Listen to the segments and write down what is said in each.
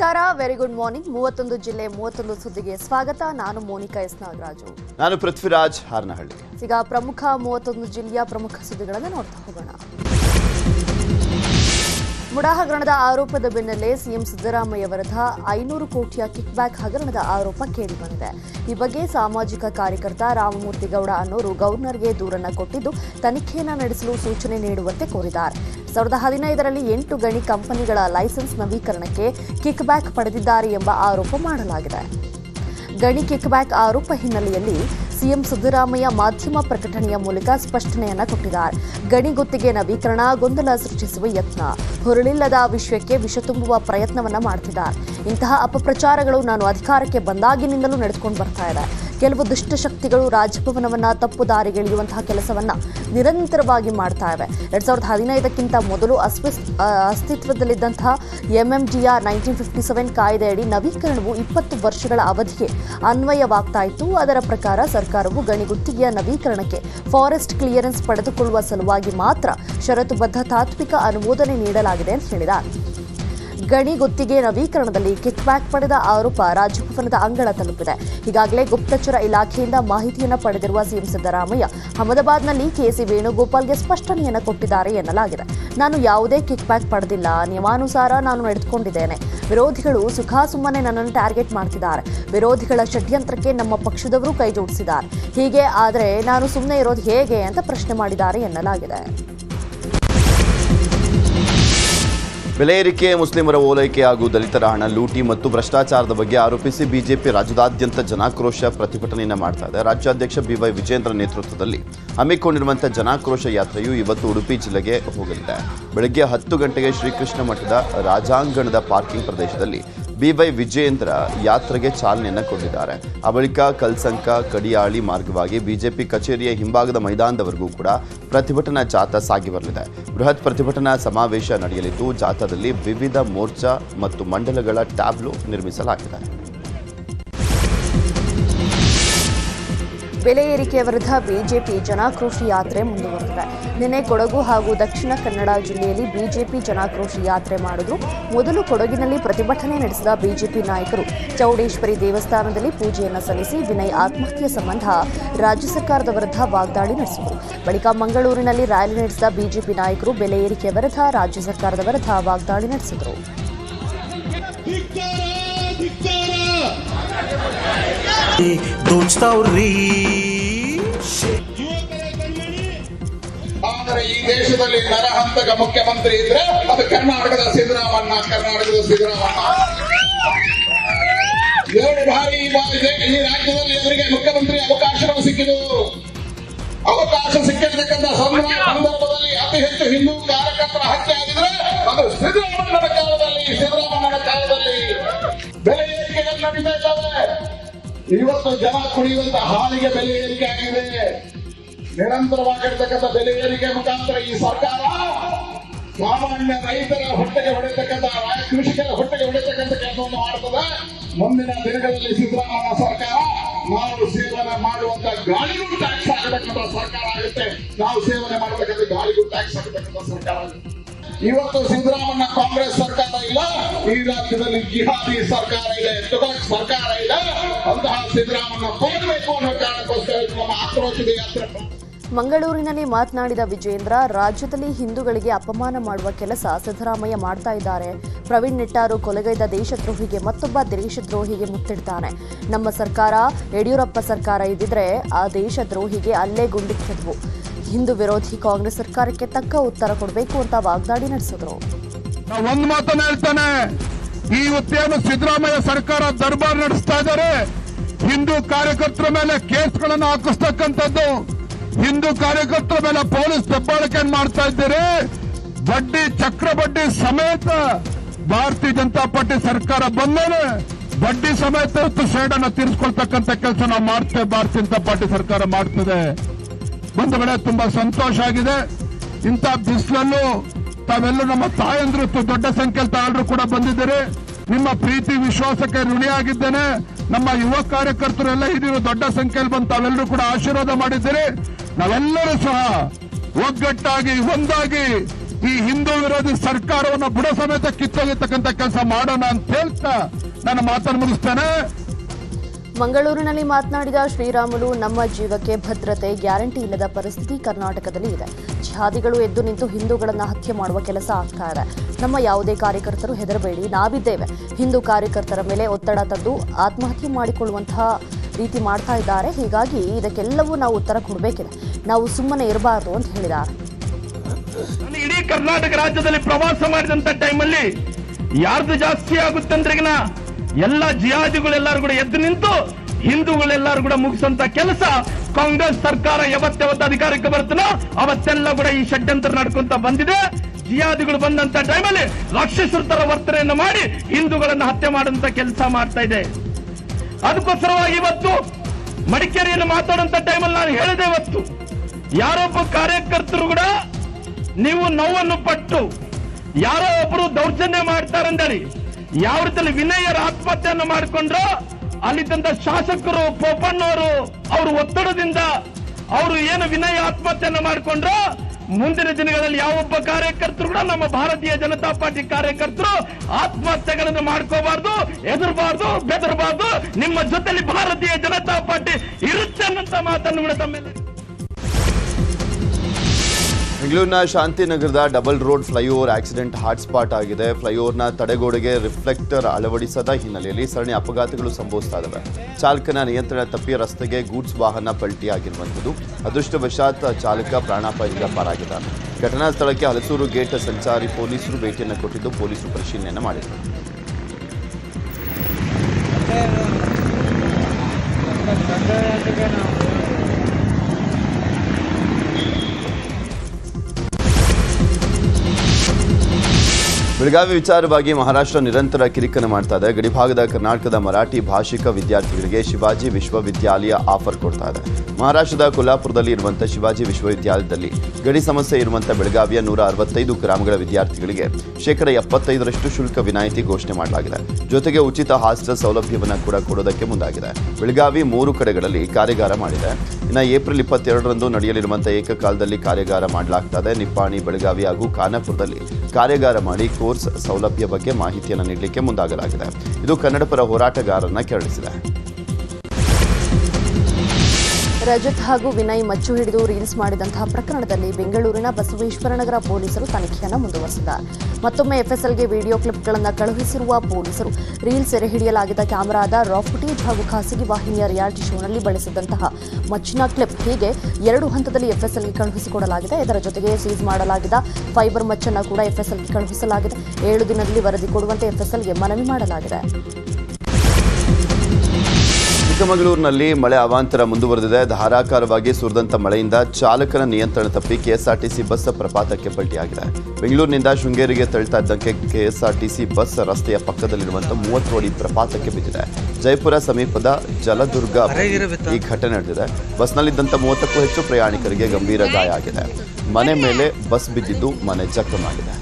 ನಮಸ್ಕಾರ very good morning ಮೂವತ್ತೊಂದು ಜಿಲ್ಲೆ ಮೂವತ್ತೊಂದು ಸುದ್ದಿಗೆ ಸ್ವಾಗತ. ನಾನು ಮೋನಿಕಾ ಎಸ್ ನಾಗರಾಜು. ನಾನು ಪೃಥ್ವಿರಾಜ್ ಹಾರನಹಳ್ಳಿ. ಈಗ ಪ್ರಮುಖ ಮೂವತ್ತೊಂದು ಜಿಲ್ಲೆಯ ಪ್ರಮುಖ ಸುದ್ದಿಗಳನ್ನು ನೋಡ್ತಾ ಹೋಗೋಣ. ಮುಡಾ ಹಗರಣದ ಆರೋಪದ ಬೆನ್ನಲ್ಲೇ ಸಿಎಂ ಸಿದ್ದರಾಮಯ್ಯ ವಿರುದ್ಧ ಐನೂರು ಕೋಟಿಯ ಕಿಕ್ ಬ್ಯಾಕ್ ಹಗರಣದ ಆರೋಪ ಕೇಳಿಬಂದಿದೆ ಈ ಬಗ್ಗೆ ಸಾಮಾಜಿಕ ಕಾರ್ಯಕರ್ತ ರಾಮಮೂರ್ತಿಗೌಡ ಅನ್ನೋರು ಗವರ್ನರ್ಗೆ ದೂರನ್ನು ಕೊಟ್ಟಿದ್ದು ತನಿಖೆಯನ್ನು ನಡೆಸಲು ಸೂಚನೆ ನೀಡುವಂತೆ ಕೋರಿದ್ದಾರೆ. ಸಾವಿರದ ಹದಿನೈದರಲ್ಲಿ ಎಂಟು ಗಣಿ ಕಂಪನಿಗಳ ಲೈಸೆನ್ಸ್ ನವೀಕರಣಕ್ಕೆ ಕಿಕ್ ಬ್ಯಾಕ್ ಪಡೆದಿದ್ದಾರೆ ಎಂಬ ಆರೋಪ ಮಾಡಲಾಗಿದೆ. ಗಣಿ ಕಿಕ್ ಬ್ಯಾಕ್ ಆರೋಪ ಹಿನ್ನೆಲೆಯಲ್ಲಿ ಸಿಎಂ ಸಿದ್ದರಾಮಯ್ಯ ಮಾಧ್ಯಮ ಪ್ರಕಟಣೆಯ ಮೂಲಕ ಸ್ಪಷ್ಟನೆಯನ್ನ ಕೊಟ್ಟಿದ್ದಾರೆ. ಗಣಿ ಗುತ್ತಿಗೆ ನವೀಕರಣ, ಗೊಂದಲ ಸೃಷ್ಟಿಸುವ ಯತ್ನ, ಹುರುಳಿಲ್ಲದ ವಿಷಯಕ್ಕೆ ವಿಷ ತುಂಬುವ ಪ್ರಯತ್ನವನ್ನ ಮಾಡ್ತಿದ್ದಾರೆ. ಇಂತಹ ಅಪಪ್ರಚಾರಗಳು ನಾನು ಅಧಿಕಾರಕ್ಕೆ ಬಂದಾಗಿನಿಂದಲೂ ನಡೆದುಕೊಂಡು ಬರ್ತಾ ಇದೆ. ಕೆಲವು ದುಷ್ಟಶಕ್ತಿಗಳು ರಾಜಭವನವನ್ನ ತಪ್ಪು ದಾರಿಗೆಳೆಯುವಂತಹ ಕೆಲಸವನ್ನ ನಿರಂತರವಾಗಿ ಮಾಡ್ತಾ ಇವೆ. ಎರಡ್ ಸಾವಿರದ ಹದಿನೈದಕ್ಕಿಂತ ಮೊದಲು ಅಸ್ವಿಸ್ ಅಸ್ತಿತ್ವದಲ್ಲಿದ್ದಂತಹ ಎಂಎಂಡಿಆರ್ ನೈನ್ಟೀನ್ ಫಿಫ್ಟಿ ಸೆವೆನ್ ಕಾಯ್ದೆಯಡಿ ನವೀಕರಣವು ಇಪ್ಪತ್ತು ವರ್ಷಗಳ ಅವಧಿಗೆ ಅನ್ವಯವಾಗ್ತಾ ಇತ್ತು. ಅದರ ಪ್ರಕಾರ ಸರ್ಕಾರವು ಗಣಿ ಗುತ್ತಿಗೆಯ ನವೀಕರಣಕ್ಕೆ ಫಾರೆಸ್ಟ್ ಕ್ಲಿಯರೆನ್ಸ್ ಪಡೆದುಕೊಳ್ಳುವ ಸಲುವಾಗಿ ಮಾತ್ರ ಷರತ್ತುಬದ್ಧ ತಾತ್ವಿಕ ಅನುಮೋದನೆ ನೀಡಲಾಗಿದೆ ಅಂತ ಹೇಳಿದ್ದಾರೆ. ಗಣಿ ಗುತ್ತಿಗೆ ನವೀಕರಣದಲ್ಲಿ ಕಿಕ್ ಬ್ಯಾಕ್ ಪಡೆದ ಆರೋಪ ರಾಜಭವನದ ಅಂಗಳ ತಲುಪಿದೆ. ಈಗಾಗಲೇ ಗುಪ್ತಚರ ಇಲಾಖೆಯಿಂದ ಮಾಹಿತಿಯನ್ನು ಪಡೆದಿರುವ ಸಿಎಂ ಸಿದ್ದರಾಮಯ್ಯ, ಅಹಮದಾಬಾದ್ನಲ್ಲಿ ಕೆಸಿ ವೇಣುಗೋಪಾಲ್ಗೆ ಸ್ಪಷ್ಟನೆಯನ್ನು ಕೊಟ್ಟಿದ್ದಾರೆ ಎನ್ನಲಾಗಿದೆ. ನಾನು ಯಾವುದೇ ಕಿಕ್ ಬ್ಯಾಕ್ ಪಡೆದಿಲ್ಲ. ನಿಯಮಾನುಸಾರ ನಾನು ನಡೆದುಕೊಂಡಿದ್ದೇನೆ. ವಿರೋಧಿಗಳು ಸುಖಾಸುಮ್ಮನೆ ನನ್ನನ್ನು ಟಾರ್ಗೆಟ್ ಮಾಡ್ತಿದ್ದಾರೆ. ವಿರೋಧಿಗಳ ಷಡ್ಯಂತ್ರಕ್ಕೆ ನಮ್ಮ ಪಕ್ಷದವರು ಕೈ ಜೋಡಿಸಿದ್ದಾರೆ ಹೀಗೆ ಆದರೆ ನಾನು ಸುಮ್ಮನೆ ಇರೋದು ಹೇಗೆ ಅಂತ ಪ್ರಶ್ನೆ ಮಾಡಿದ್ದಾರೆ ಎನ್ನಲಾಗಿದೆ. ಬೆಲೆ ಏರಿಕೆ, ಮುಸ್ಲಿಮರ ಓಲೈಕೆ ಹಾಗೂ ದಲಿತರ ಹಣ, ಲೂಟಿ ಮತ್ತು ಭ್ರಷ್ಟಾಚಾರದ ಬಗ್ಗೆ ಆರೋಪಿಸಿ ಬಿಜೆಪಿ ರಾಜ್ಯದಾದ್ಯಂತ ಜನಾಕ್ರೋಶ ಪ್ರತಿಭಟನೆಯನ್ನು ಮಾಡ್ತಾ ಇದೆ. ರಾಜ್ಯಾಧ್ಯಕ್ಷ ಬಿವೈ ವಿಜೇಂದ್ರ ನೇತೃತ್ವದಲ್ಲಿ ಹಮ್ಮಿಕೊಂಡಿರುವಂತಹ ಜನಾಕ್ರೋಶ ಯಾತ್ರೆಯು ಇವತ್ತು ಉಡುಪಿ ಜಿಲ್ಲೆಗೆ ಹೋಗಲಿದೆ. ಬೆಳಗ್ಗೆ ಹತ್ತು ಗಂಟೆಗೆ ಶ್ರೀಕೃಷ್ಣ ಮಠದ ರಾಜಾಂಗಣದ ಪಾರ್ಕಿಂಗ್ ಪ್ರದೇಶದಲ್ಲಿ ಬಿವೈ ವಿಜೇಂದ್ರ ಯಾತ್ರೆಗೆ ಚಾಲನೆಯನ್ನು ಕೊಟ್ಟಿದ್ದಾರೆ. ಆ ಬಳಿಕ ಕಲ್ಸಂಕ, ಕಡಿಯಾಳಿ ಮಾರ್ಗವಾಗಿ ಬಿಜೆಪಿ ಕಚೇರಿಯ ಹಿಂಭಾಗದ ಮೈದಾನದವರೆಗೂ ಕೂಡ ಪ್ರತಿಭಟನಾ ಜಾಥಾ ಸಾಗಿ ಬರಲಿದೆ. ಬೃಹತ್ ಪ್ರತಿಭಟನಾ ಸಮಾವೇಶ ನಡೆಯಲಿದ್ದು, ಜಾಥಾದಲ್ಲಿ ವಿವಿಧ ಮೋರ್ಚಾ ಮತ್ತು ಮಂಡಲಗಳ ಟ್ಯಾಬ್ಲೋ ನಿರ್ಮಿಸಲಾಗಿದೆ. ಬೆಲೆ ಏರಿಕೆಯ ವಿರುದ್ಧ ಬಿಜೆಪಿ ಜನಾಕ್ರೋಶಿ ಯಾತ್ರೆ ಮುಂದುವರೆದಿದೆ. ನಿನ್ನೆ ಕೊಡಗು ಹಾಗೂ ದಕ್ಷಿಣ ಕನ್ನಡ ಜಿಲ್ಲೆಯಲ್ಲಿ ಬಿಜೆಪಿ ಜನಾಕ್ರೋಶಿ ಯಾತ್ರೆ ಮಾಡಿದ್ರು. ಮೊದಲು ಕೊಡಗಿನಲ್ಲಿ ಪ್ರತಿಭಟನೆ ನಡೆಸಿದ ಬಿಜೆಪಿ ನಾಯಕರು ಚೌಡೇಶ್ವರಿ ದೇವಸ್ಥಾನದಲ್ಲಿ ಪೂಜೆಯನ್ನು ಸಲ್ಲಿಸಿ ವಿನಯ್ ಆತ್ಮಹತ್ಯೆ ಸಂಬಂಧ ರಾಜ್ಯ ಸರ್ಕಾರದ ವಿರುದ್ಧ ವಾಗ್ದಾಳಿ ನಡೆಸಿದರು. ಬಳಿಕ ಮಂಗಳೂರಿನಲ್ಲಿ ರ್ಯಾಲಿ ನಡೆಸಿದ ಬಿಜೆಪಿ ನಾಯಕರು ಬೆಲೆ ಏರಿಕೆಯ ವಿರುದ್ಧ ರಾಜ್ಯ ಸರ್ಕಾರದ ವಿರುದ್ಧ ವಾಗ್ದಾಳಿ ನಡೆಸಿದರು. ದೋಚ್ತಾವ್ರಿ ಆದರೆ ಈ ದೇಶದಲ್ಲಿ ನರಹಂತಕ ಮುಖ್ಯಮಂತ್ರಿ ಇದ್ರೆ ಅದು ಕರ್ನಾಟಕದ ಸಿದ್ದರಾಮಣ್ಣ ಕರ್ನಾಟಕದ ಸಿದ್ದರಾಮಣ್ಣ. ಎರಡು ಬಾರಿ ಈ ರಾಜ್ಯದಲ್ಲಿ ಅವರಿಗೆ ಮುಖ್ಯಮಂತ್ರಿ ಅವಕಾಶಗಳು ಸಿಕ್ಕಿತು ಅವಕಾಶ ಸಿಕ್ಕಿರ್ತಕ್ಕಂಥ ಸಂದರ್ಭ- ಸಂದರ್ಭದಲ್ಲಿ ಅತಿ ಹೆಚ್ಚು ಹಿಂದೂ ಕಾರ್ಯಕರ್ತರ ಹತ್ಯೆ ಆಗಿದ್ರೆ ಅದು ಸಿದ್ದರಾಮಣ್ಣನ ಕಾಲದಲ್ಲಿ ಸಿದ್ದರಾಮಣ್ಣನ ಕಾಲದಲ್ಲಿ ಬೆಲೆ ನಡೀತಾ ಇದ್ದಾವೆ. ಇವತ್ತು ಜನ ಕುಡಿಯುವಂತ ಹಾಲಿಗೆ ಬೆಲೆ ಏರಿಕೆ ಆಗಿದೆ. ನಿರಂತರವಾಗಿರ್ತಕ್ಕಂಥ ಬೆಲೆ ಏರಿಕೆ ಮುಖಾಂತರ ಈ ಸರ್ಕಾರ ಸಾಮಾನ್ಯ ರೈತರ ಹೊಟ್ಟೆಗೆ ಹೊಡೆತಕ್ಕಂತಹ ಕೃಷಿಕರ ಹೊಟ್ಟೆಗೆ ಹೊಡೆತಕ್ಕಂಥ ಕೆಲಸವನ್ನು ಮಾಡ್ತದೆ. ಮುಂದಿನ ದಿನಗಳಲ್ಲಿ ಸಿದ್ದರಾಮಯ್ಯ ಸರ್ಕಾರ, ನಾವು ಸೇವನೆ ಮಾಡುವಂತ ಗಾಳಿಗೂ ಟ್ಯಾಕ್ಸ್ ಆಗತಕ್ಕಂಥ ಸರ್ಕಾರ ಆಗುತ್ತೆ. ನಾವು ಸೇವನೆ ಮಾಡತಕ್ಕಂಥ ಗಾಳಿಗೂ ಟ್ಯಾಕ್ಸ್ ಆಗತಕ್ಕಂಥ ಸರ್ಕಾರ ಇವತ್ತು ಸಿದ್ದರಾಮಯ್ಯ ಕಾಂಗ್ರೆಸ್ ಸರ್ಕಾರ ಇಲ್ಲ, ಈ ರಾಜ್ಯದಲ್ಲಿ ಜಿಹಾದಿ ಸರ್ಕಾರ ಇದೆ ಸರ್ಕಾರ ಇದೆ. ಅಂತಹ ಮಂಗಳೂರಿನಲ್ಲಿ ಮಾತನಾಡಿದ ವಿಜೇಂದ್ರ, ರಾಜ್ಯದಲ್ಲಿ ಹಿಂದೂಗಳಿಗೆ ಅಪಮಾನ ಮಾಡುವ ಕೆಲಸ ಸಿದ್ದರಾಮಯ್ಯ ಮಾಡ್ತಾ ಇದ್ದಾರೆ. ಪ್ರವೀಣ್ ನಿಟ್ಟಾರು ಕೊಲೆಗೈದ ದೇಶದ್ರೋಹಿಗೆ ಮತ್ತೊಬ್ಬ ದೇಶದ್ರೋಹಿಗೆ ಮುತ್ತಿಡ್ತಾನೆ ನಮ್ಮ ಸರ್ಕಾರ, ಯಡಿಯೂರಪ್ಪ ಸರ್ಕಾರ ಇದ್ದಿದ್ರೆ ಆ ದೇಶದ್ರೋಹಿಗೆ ಅಲ್ಲೇ ಗುಂಡಿಕ್ಕಿದ್ವು ಹಿಂದೂ ವಿರೋಧಿ ಕಾಂಗ್ರೆಸ್ ಸರ್ಕಾರಕ್ಕೆ ತಕ್ಕ ಉತ್ತರ ಕೊಡಬೇಕು ಅಂತ ವಾಗ್ದಾಳಿ ನಡೆಸಿದ್ರು. ಒಂದ್ ಮಾತನ್ನ ಸಿದ್ದರಾಮಯ್ಯ ಸರ್ಕಾರ ದರ್ಬಾರ್ ನಡೆಸ್ತಾ ಇದ್ದಾರೆ. ಹಿಂದೂ ಕಾರ್ಯಕರ್ತರ ಮೇಲೆ ಕೇಸ್ಗಳನ್ನು ಹಾಕಿಸ್ತಕ್ಕಂಥದ್ದು. ಹಿಂದೂ ಕಾರ್ಯಕರ್ತರ ಮೇಲೆ ಪೊಲೀಸ್ ದಬ್ಬಾಳಿಕೆ ಮಾಡ್ತಾ ಇದ್ದೀರಿ. ಬಡ್ಡಿ, ಚಕ್ರ ಬಡ್ಡಿ ಸಮೇತ ಭಾರತೀಯ ಜನತಾ ಪಾರ್ಟಿ ಸರ್ಕಾರ ಬಂದೇನೆ ಬಡ್ಡಿ ಸಮೇತ ಶೇಡ್ ಅನ್ನು ತೀರಿಸ್ಕೊಳ್ತಕ್ಕಂಥ ಕೆಲಸ ನಾವು ಮಾಡ್ತೇವೆ ಭಾರತೀಯ ಜನತಾ ಪಾರ್ಟಿ ಸರ್ಕಾರ ಮಾಡ್ತದೆ. ಒಂದು ಕಡೆ ತುಂಬಾ ಸಂತೋಷ ಆಗಿದೆ. ಇಂಥ ಬಿಸಿಲಲ್ಲೂ ತಾವೆಲ್ಲರೂ ನಮ್ಮ ತಾಯಂದ್ರು, ದೊಡ್ಡ ಸಂಖ್ಯೆಯಲ್ಲಿ ತಾವೆಲ್ಲರೂ ಕೂಡ ಬಂದಿದ್ದೀರಿ. ನಿಮ್ಮ ಪ್ರೀತಿ, ವಿಶ್ವಾಸಕ್ಕೆ ಋಣಿಯಾಗಿದ್ದೇನೆ. ನಮ್ಮ ಯುವ ಕಾರ್ಯಕರ್ತರೆಲ್ಲ ಹಿರಿಯರು ದೊಡ್ಡ ಸಂಖ್ಯೆಯಲ್ಲಿ ಬಂದು ತಾವೆಲ್ಲರೂ ಕೂಡ ಆಶೀರ್ವಾದ ಮಾಡಿದ್ದೀರಿ. ನಾವೆಲ್ಲರೂ ಸಹ ಒಗ್ಗಟ್ಟಾಗಿ, ಒಂದಾಗಿ ಈ ಹಿಂದೂ ವಿರೋಧಿ ಸರ್ಕಾರವನ್ನು ಬುಡ ಸಮೇತ ಕಿತ್ತೊಗಿರ್ತಕ್ಕಂತ ಕೆಲಸ ಮಾಡೋಣ ಅಂತ ಹೇಳ್ತಾ ನಾನು ಮಾತನ್ನು ಮುಗಿಸ್ತೇನೆ. ಮಂಗಳೂರಿನಲ್ಲಿ ಮಾತನಾಡಿದ ಶ್ರೀರಾಮುಲು, ನಮ್ಮ ಜೀವಕ್ಕೆ ಭದ್ರತೆ ಗ್ಯಾರಂಟಿ ಇಲ್ಲದ ಪರಿಸ್ಥಿತಿ ಕರ್ನಾಟಕದಲ್ಲಿ ಇದೆ. ಜಿಹಾದಿಗಳು ಎದ್ದು ನಿಂತು ಹಿಂದೂಗಳನ್ನು ಹತ್ಯೆ ಮಾಡುವ ಕೆಲಸ ಆಗ್ತಾ ಇದೆ. ನಮ್ಮ ಯಾವುದೇ ಕಾರ್ಯಕರ್ತರು ಹೆದರಬೇಡಿ. ನಾವಿದ್ದೇವೆ. ಹಿಂದೂ ಕಾರ್ಯಕರ್ತರ ಮೇಲೆ ಒತ್ತಡ ತಂದು ಆತ್ಮಹತ್ಯೆ ಮಾಡಿಕೊಳ್ಳುವಂತಹ ರೀತಿ ಮಾಡ್ತಾ ಇದ್ದಾರೆ. ಹೀಗಾಗಿ ಇದಕ್ಕೆಲ್ಲವೂ ನಾವು ಉತ್ತರ ಕೊಡಬೇಕಿದೆ. ನಾವು ಸುಮ್ಮನೆ ಇರಬಾರದು ಅಂತ ಹೇಳಿದ್ದಾರೆ ಇಡೀ ಕರ್ನಾಟಕ ರಾಜ್ಯದಲ್ಲಿ ಪ್ರವಾಸ ಮಾಡಿದಂತ ಟೈಮಲ್ಲಿ ಯಾರ್ದು ಜಾಸ್ತಿ ಆಗುತ್ತೆ ಅಂದ್ರೆ ಎಲ್ಲ ಎಲ್ಲರೂ ಕೂಡ ಎದ್ದು ನಿಂತು ಹಿಂದೂಗಳೆಲ್ಲರೂ ಕೂಡ ಮುಗಿಸಂತ ಕೆಲಸ ಕಾಂಗ್ರೆಸ್ ಸರ್ಕಾರ ಯಾವತ್ತೆವತ್ತು ಯಾವತ್ತು ಅಧಿಕಾರಕ್ಕೆ ಬರ್ತನೋ ಅವತ್ತೆಲ್ಲ ಕೂಡ ಈ ಷಡ್ಯಂತ್ರ ನಡ್ಕೊಂತ ಬಂದಿದೆ. ಜಿಯಾದಿಗಳು ಬಂದಂತ ಟೈಮಲ್ಲಿ ರಾಕ್ಷಸರ ವರ್ತನೆಯನ್ನು ಮಾಡಿ ಹಿಂದೂಗಳನ್ನು ಹತ್ಯೆ ಮಾಡುವಂತ ಕೆಲಸ ಮಾಡ್ತಾ ಇದೆ. ಅದಕ್ಕೋಸ್ಕರವಾಗಿ ಇವತ್ತು ಮಡಿಕೇರಿಯನ್ನು ಮಾತಾಡುವಂತ ಟೈಮಲ್ಲಿ ನಾನು ಹೇಳಿದೆ ಇವತ್ತು, ಯಾರೊಬ್ಬ ಕಾರ್ಯಕರ್ತರು ಕೂಡ ನೀವು ನೋವನ್ನು ಪಟ್ಟು ಯಾರೋ ಒಬ್ರು ದೌರ್ಜನ್ಯ ಮಾಡ್ತಾರಂದರಿ ಯಾವ ರೀತಿಯಲ್ಲಿ ವಿನಯರ ಆತ್ಮಹತ್ಯೆಯನ್ನು ಮಾಡಿಕೊಂಡ್ರು ಅಲ್ಲಿದ್ದಂತ ಶಾಸಕರು ಪೋಪಣ್ಣವರು ಅವ್ರ ಒತ್ತಡದಿಂದ ಅವರು ಏನು ವಿನಯ ಆತ್ಮಹತ್ಯೆಯನ್ನ ಮಾಡಿಕೊಂಡ್ರು, ಮುಂದಿನ ದಿನಗಳಲ್ಲಿ ಯಾವೊಬ್ಬ ಕಾರ್ಯಕರ್ತರು ಕೂಡ ನಮ್ಮ ಭಾರತೀಯ ಜನತಾ ಪಾರ್ಟಿ ಕಾರ್ಯಕರ್ತರು ಆತ್ಮಹತ್ಯೆಗಳನ್ನು ಮಾಡ್ಕೋಬಾರ್ದು ಎದುರಬಾರ್ದು ಬೆದರಬಾರ್ದು, ನಿಮ್ಮ ಜೊತೆಲಿ ಭಾರತೀಯ ಜನತಾ ಪಾರ್ಟಿ ಇರುತ್ತೆ ಅನ್ನಂತ ಮಾತನ್ನು ಕೂಡ ತಮ್ಮೆಲ್ಲ ಬೆಂಗಳೂರಿನ ಶಾಂತಿನಗರದ double road flyover accident hotspot ಆಗಿದೆ. ಫ್ಲೈಓವರ್ನ ತಡೆಗೋಡೆಗೆ ರಿಫ್ಲೆಕ್ಟರ್ ಅಳವಡಿಸದ ಹಿನ್ನೆಲೆಯಲ್ಲಿ ಸರಣಿ ಅಪಘಾತಗಳು ಸಂಭವಿಸ್ತಾ ಇದ್ದಾವೆ. ಚಾಲಕನ ನಿಯಂತ್ರಣ ತಪ್ಪಿ ರಸ್ತೆಗೆ ಗೂಡ್ಸ್ ವಾಹನ ಪಲ್ಟಿಯಾಗಿರುವಂಥದ್ದು. ಅದೃಷ್ಟವಶಾತ್ ಚಾಲಕ ಪ್ರಾಣಾಪಾಯದಿಂದ ಪಾರಾಗಿದ್ದಾನೆ. ಘಟನಾ ಸ್ಥಳಕ್ಕೆ ಹಲಸೂರು ಗೇಟ್ ಸಂಚಾರಿ ಪೊಲೀಸರು ಭೇಟಿಯನ್ನು ಕೊಟ್ಟಿದ್ದು ಪೊಲೀಸರು ಪರಿಶೀಲನೆಯನ್ನು ಮಾಡಿದರು. ಬೆಳಗಾವಿ ವಿಚಾರವಾಗಿ ಮಹಾರಾಷ್ಟ್ರ ನಿರಂತರ ಕಿರಿಕನ ಮಾಡ್ತಾ ಇದೆ. ಗಡಿಭಾಗದ ಕರ್ನಾಟಕದ ಮರಾಠಿ ಭಾಷಿಕ ವಿದ್ಯಾರ್ಥಿಗಳಿಗೆ ಶಿವಾಜಿ ವಿಶ್ವವಿದ್ಯಾಲಯ ಆಫರ್ ಕೊಡ್ತಾ ಇದೆ. ಮಹಾರಾಷ್ಟ್ರದ ಕೊಲ್ಲಾಪುರದಲ್ಲಿ ಇರುವಂಥ ಶಿವಾಜಿ ವಿಶ್ವವಿದ್ಯಾಲಯದಲ್ಲಿ ಗಡಿ ಸಮಸ್ಯೆ ಇರುವಂಥ ಬೆಳಗಾವಿಯ ನೂರ ಅರವತ್ತೈದು ಗ್ರಾಮಗಳ ವಿದ್ಯಾರ್ಥಿಗಳಿಗೆ ಶೇಕಡ ಎಪ್ಪತ್ತೈದರಷ್ಟು ಶುಲ್ಕ ವಿನಾಯಿತಿ ಘೋಷಣೆ ಮಾಡಲಾಗಿದೆ. ಜೊತೆಗೆ ಉಚಿತ ಹಾಸ್ಟೆಲ್ ಸೌಲಭ್ಯವನ್ನು ಕೂಡ ಕೊಡೋದಕ್ಕೆ ಮುಂದಾಗಿದೆ. ಬೆಳಗಾವಿ ಮೂರು ಕಡೆಗಳಲ್ಲಿ ಕಾರ್ಯಾಗಾರ ಮಾಡಿದೆ. ಇನ್ನು ಏಪ್ರಿಲ್ ಇಪ್ಪತ್ತೆರಡರಂದು ನಡೆಯಲಿರುವಂಥ ಏಕಕಾಲದಲ್ಲಿ ಕಾರ್ಯಾಗಾರ ಮಾಡಲಾಗ್ತದೆ ನಿಪ್ಪಾಣಿ, ಬೆಳಗಾವಿ ಹಾಗೂ ಖಾನಾಪುರದಲ್ಲಿ ಕಾರ್ಯಾಗಾರ ಮಾಡಿ ಕೋರ್ಸ್ ಸೌಲಭ್ಯ ಬಗ್ಗೆ ಮಾಹಿತಿಯನ್ನು ನೀಡಲಿಕ್ಕೆ ಮುಂದಾಗಲಾಗಿದೆ. ಇದು ಕನ್ನಡಪರ ಹೋರಾಟಗಾರರನ್ನ ಕೆರಳಿಸಿದೆ. ರಜತ್ ಹಾಗೂ ವಿನಯ್ ಮಚ್ಚು ಹಿಡಿದು ರೀಲ್ಸ್ ಮಾಡಿದಂತಹ ಪ್ರಕರಣದಲ್ಲಿ ಬೆಂಗಳೂರಿನ ಬಸವೇಶ್ವರನಗರ ಪೊಲೀಸರು ತನಿಖೆಯನ್ನು ಮುಂದುವರೆಸಿದ್ದಾರೆ. ಮತ್ತೊಮ್ಮೆ ಎಫ್ಎಸ್ಎಲ್ಗೆ ವಿಡಿಯೋ ಕ್ಲಿಪ್ಗಳನ್ನು ಕಳುಹಿಸಿರುವ ಪೊಲೀಸರು. ರೀಲ್ಸ್ ಸೆರೆ ಹಿಡಿಯಲಾಗಿದ್ದ ಕ್ಯಾಮೆರಾದ ರಾ ಫುಟೇಜ್ ಹಾಗೂ ಖಾಸಗಿ ವಾಹಿನಿಯ ರಿಯಾಲಿಟಿ ಶೋನಲ್ಲಿ ಬಳಸಿದಂತಹ ಮಚ್ಚಿನ ಕ್ಲಿಪ್ ಹೀಗೆ ಎರಡು ಹಂತದಲ್ಲಿ ಎಫ್ಎಸ್ಎಲ್ಗೆ ಕಳುಹಿಸಿಕೊಡಲಾಗಿದೆ. ಇದರ ಜೊತೆಗೆ ಸೀಸ್ ಮಾಡಲಾಗಿದ್ದ ಫೈಬರ್ ಮಚ್ಚನ್ನು ಕೂಡ ಎಫ್ಎಸ್ಎಲ್ಗೆ ಕಳುಹಿಸಲಾಗಿದೆ. ಏಳು ದಿನದಲ್ಲಿ ವರದಿ ಕೊಡುವಂತೆ ಎಫ್ಎಸ್ಎಲ್ಗೆ ಮನವಿ ಮಾಡಲಾಗಿದೆ. ಚಿಕ್ಕಮಗಳೂರಿನಲ್ಲಿ ಮಳೆ ಅವಾಂತರ ಮುಂದುವರೆದಿದೆ. ಧಾರಾಕಾರವಾಗಿ ಸುರಿದಂತ ಮಳೆಯಿಂದ ಚಾಲಕನ ನಿಯಂತ್ರಣ ತಪ್ಪಿ ಕೆಎಸ್ಆರ್ಟಿಸಿ ಬಸ್ ಪ್ರಪಾತಕ್ಕೆ ಪಲ್ಟಿಯಾಗಿದೆ. ಬೆಂಗಳೂರಿನಿಂದ ಶೃಂಗೇರಿಗೆ ತಳ್ತಾ ಇದ್ದಂತೆ ಕೆಎಸ್ಆರ್ಟಿಸಿ ಬಸ್ ರಸ್ತೆಯ ಪಕ್ಕದಲ್ಲಿರುವಂತಹ ಮೂವತ್ತು ಅಡಿ ಪ್ರಪಾತಕ್ಕೆ ಬಿದ್ದಿದೆ. ಜೈಪುರ ಸಮೀಪದ ಜಲದುರ್ಗ ಈ ಘಟನೆ ನಡೆದಿದೆ. ಬಸ್ನಲ್ಲಿದ್ದಂಥ ಮೂವತ್ತಕ್ಕೂ ಹೆಚ್ಚು ಪ್ರಯಾಣಿಕರಿಗೆ ಗಂಭೀರ ಗಾಯ ಆಗಿದೆ. ಮನೆ ಮೇಲೆ ಬಸ್ ಬಿದ್ದಿದ್ದು ಮನೆ ಜಖಮಾಗಿದೆ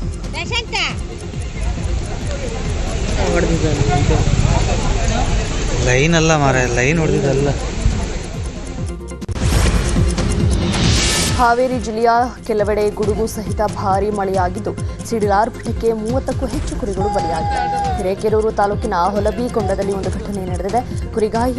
ಲೈನ್ ಅಲ್ಲ ಮಾರ, ಲೈನ್ ಹೊಡೆದಿದ್ದಲ್ಲ. ಹಾವೇರಿ ಜಿಲ್ಲೆಯ ಕೆಲವೆಡೆ ಗುಡುಗು ಸಹಿತ ಭಾರೀ ಮಳೆಯಾಗಿದ್ದು ಸಿಡಿಲಾರ್ಭಟಕ್ಕೆ ಮೂವತ್ತಕ್ಕೂ ಹೆಚ್ಚು ಕುರಿಗಳು ಬಲಿಯಾಗಿವೆ. ಹಿರೇಕೆರೂರು ತಾಲೂಕಿನ ಹೊಲಬಿಕೊಂಡದಲ್ಲಿ ಒಂದು ಘಟನೆ ನಡೆದಿದೆ. ಕುರಿಗಾಹಿ